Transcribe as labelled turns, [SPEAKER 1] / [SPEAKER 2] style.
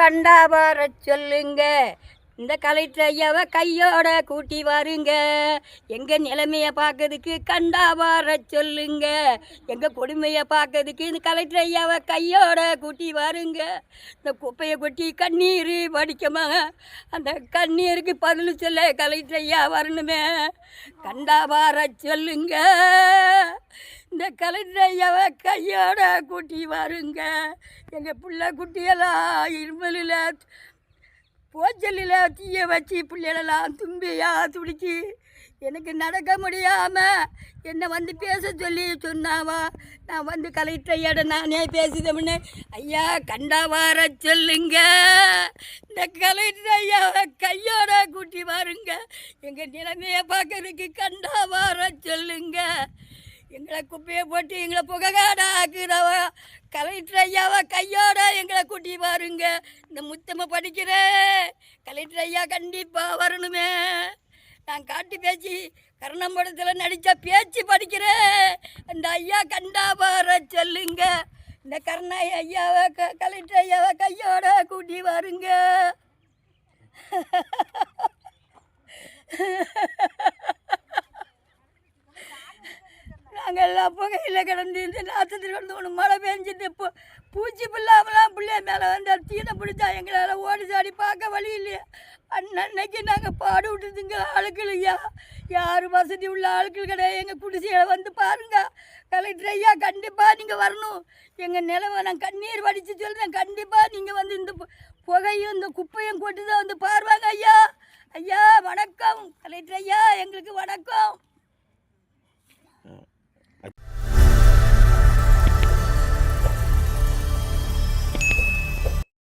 [SPEAKER 1] கண்டா வர சொல்லுங்க. இந்த கலெக்டர் ஐயாவை கையோட கூட்டி வாருங்க. எங்கள் நிலைமையை பார்க்கறதுக்கு கண்டா வர சொல்லுங்க. எங்கள் கொடுமையை பார்க்கறதுக்கு இந்த கலெக்டர் ஐயாவை கையோட கூட்டி வாருங்க. இந்த குப்பையை கொட்டி கண்ணீர் வடிக்கமா? அந்த கண்ணீருக்கு பதில் சொல்ல கலெக்டர் ஐயா வரணுமே. கண்டா வர சொல்லுங்க. இந்த கலெக்டர் ஐயாவை கையோட கூட்டி வாருங்க. எங்கள் பிள்ளை குட்டியெல்லாம் இருமலில் போச்சலில் தீய வச்சு பிள்ளைகளெல்லாம் தும்பியாக துடிச்சு எனக்கு நடக்க முடியாமல் என்னை வந்து பேச சொல்லி சொன்னாவா? நான் வந்து கலெக்டர் ஐயாட நானே பேசுதமுன்னு ஐயா கண்டா வர சொல்லுங்க. இந்த கலெக்டர் ஐயாவை கையோட கூட்டி வாருங்க. எங்கள் நிலைமையை பார்க்கறதுக்கு கண்டா வர சொல்லுங்க. எங்களை குப்பையை போட்டு எங்களை புககாட ஆக்குறவ கலெக்டர் ஐயாவை கையோட எங்களை கூட்டி பாருங்க. இந்த முத்தம படிக்கிறேன் கலெக்டர் ஐயா கண்டிப்பாக வரணுமே. நான் காட்டு பேச்சு கருணம்படத்தில் நடித்த பேச்சு படிக்கிறேன் அந்த ஐயா கண்டா வர சொல்லுங்க. இந்த கருணா ஐயாவை க கலெக்டர் ஐயாவை கையோட கூட்டி வாருங்க. நாங்கள் எல்லாம் புகையில் கிடந்து இந்த நாற்றத்தில் கிடந்து ஒன்று மழை பெஞ்சிட்டு பூ பூச்சி பிள்ளாமலாம் பிள்ளைய மேலே வந்து அது தீனை பிடிச்சா எங்களால் ஓடி சாடி பார்க்க வழி இல்லையா? அன்னன்னைக்கு நாங்கள் பாடு விட்டுதுங்க ஆளுக்கள் ஐயா. யார் வசதி உள்ள ஆளுக்கள் கிடையாது. எங்கள் குடிசையை வந்து பாருங்க கலெக்டர் ஐயா கண்டிப்பாக நீங்கள் வரணும். எங்கள் நிலவை நான் கண்ணீர் வடித்து சொல்கிறேன் கண்டிப்பாக நீங்கள் வந்து இந்த பு- புகையும் இந்த குப்பையும் கொண்டு தான் வந்து பாருவாங்க ஐயா. ஐயா வணக்கம். கலெக்டர் ஐயா எங்களுக்கு வணக்கம்.